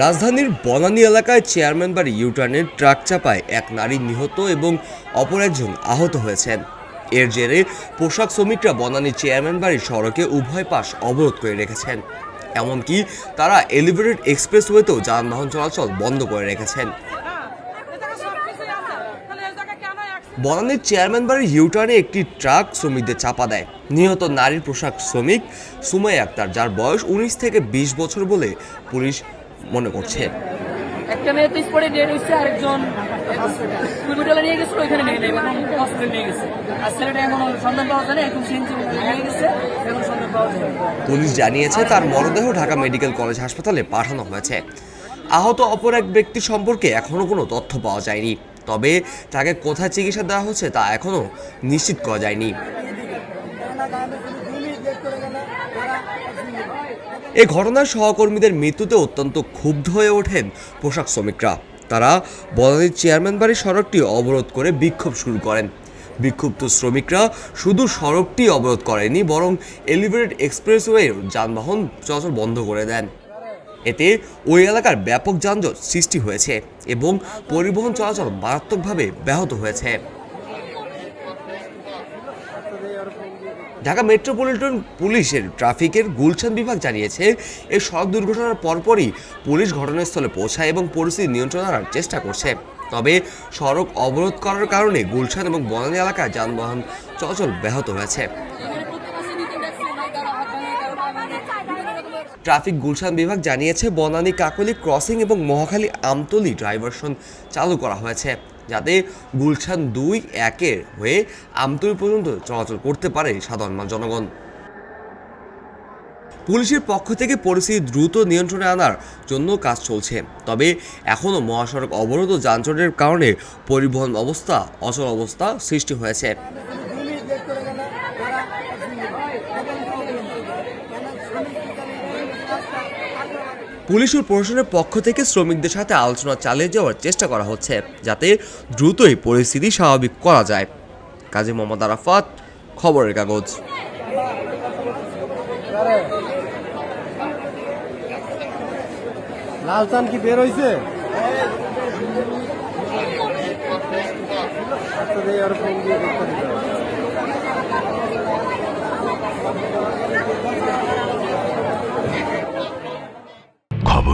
রাজধানীর বনানী এলাকায় চেয়ারম্যান বাড়ি ইউটার্নের ট্রাক চাপায় এক নারী নিহত এবং অপর একজন আহত হয়েছেন। এর জেরে পোশাক শ্রমিকরা বনানী চেয়ারম্যান বাড়ির সড়কে উভয় পাশ অবরোধ করে রেখেছেন। এমনকি তারা এলিভেটেড এক্সপ্রেসওয়েতেও যানবাহন চলাচল বন্ধ করে রেখেছেন। বনানীর চেয়ারম্যান বাড়ির ইউটার্নে একটি ট্রাক শ্রমিকদের চাপা দেয়। নিহত নারীর পোশাক শ্রমিক সুমাই আক্তার যার বয়স উনিশ থেকে বিশ বছর বলে পুলিশ মনে করছে। একটা মেয়ে তো স্পটে ডেড হচ্ছে আরেকজন হসপিটালে নিয়ে গেছিল ওইখানে নিয়ে নেবে হসপিটালে নিয়ে গেছে। আর ছেলেটা এখন সন্ধান পাওয়া যায় না এখন সিএনজি নিয়ে গেছে এখন সন্ধান পাওয়া যায় পুলিশ জানিয়েছে তার মরদেহ ঢাকা মেডিকেল কলেজ হাসপাতালে পাঠানো হয়েছে। আহত অপর এক ব্যক্তি সম্পর্কে এখনও কোনো তথ্য পাওয়া যায়নি তবে তাকে কোথায় চিকিৎসা দেওয়া হচ্ছে তা এখনও নিশ্চিত করা যায়নি। এই ঘটনায় সহকর্মীদের মৃত্যুতে অত্যন্ত ক্ষুব্ধ হয়ে ওঠেন পোশাক শ্রমিকরা। তারা বনানীর চেয়ারম্যান বাড়ির সড়কটি অবরোধ করে বিক্ষোভ শুরু করেন। বিক্ষুব্ধ শ্রমিকরা শুধু সড়কটি অবরোধ করেনি, বরং এলিভেটেড এক্সপ্রেসওয়ে যানবাহন চলাচল বন্ধ করে দেন। এতে ওই এলাকার ব্যাপক যানজট সৃষ্টি হয়েছে এবং পরিবহন চলাচল মারাত্মকভাবে ব্যাহত হয়েছে। ঢাকা মেট্রোপলিটন পুলিশের ট্রাফিকের গুলশান বিভাগ জানিয়েছে, এই সড়ক দুর্ঘটনার পরপরই পুলিশ ঘটনাস্থলে পৌঁছায় এবং পরিস্থিতি নিয়ন্ত্রণ আনার চেষ্টা করছে। তবে সড়ক অবরোধ করার কারণে গুলশান এবং বনানী এলাকায় যানবাহন চলাচল ব্যাহত হয়েছে। ট্রাফিক গুলশান বিভাগ জানিয়েছে, বনানী কাকলি ক্রসিং এবং মহাখালী আমতলি ড্রাইভারশন চালু করা হয়েছে। যাতে গুলশান দুই একের হয়ে আমতলি পর্যন্ত চলাচল করতে পারে সাধারণ জনগণ। পুলিশের পক্ষ থেকে পরিস্থিতি দ্রুত নিয়ন্ত্রণে আনার জন্য কাজ চলছে। তবে এখনও মহাসড়ক অবরোধ ও যানজটের কারণে পরিবহন অবস্থা, অচল অবস্থা সৃষ্টি হয়েছে। পুলিশ ও প্রশাসনের পক্ষ থেকে শ্রমিকদের সাথে আলোচনা চালিয়ে যাওয়ার চেষ্টা করা হচ্ছে যাতে দ্রুতই পরিস্থিতি স্বাভাবিক করা যায়। কাজী মোহাম্মদ আরাফাত খবরের কাগজ। লাল চান কি বের হয়েছে আচ্ছা, দিয়ে আর ফোন দিয়ে দেখতে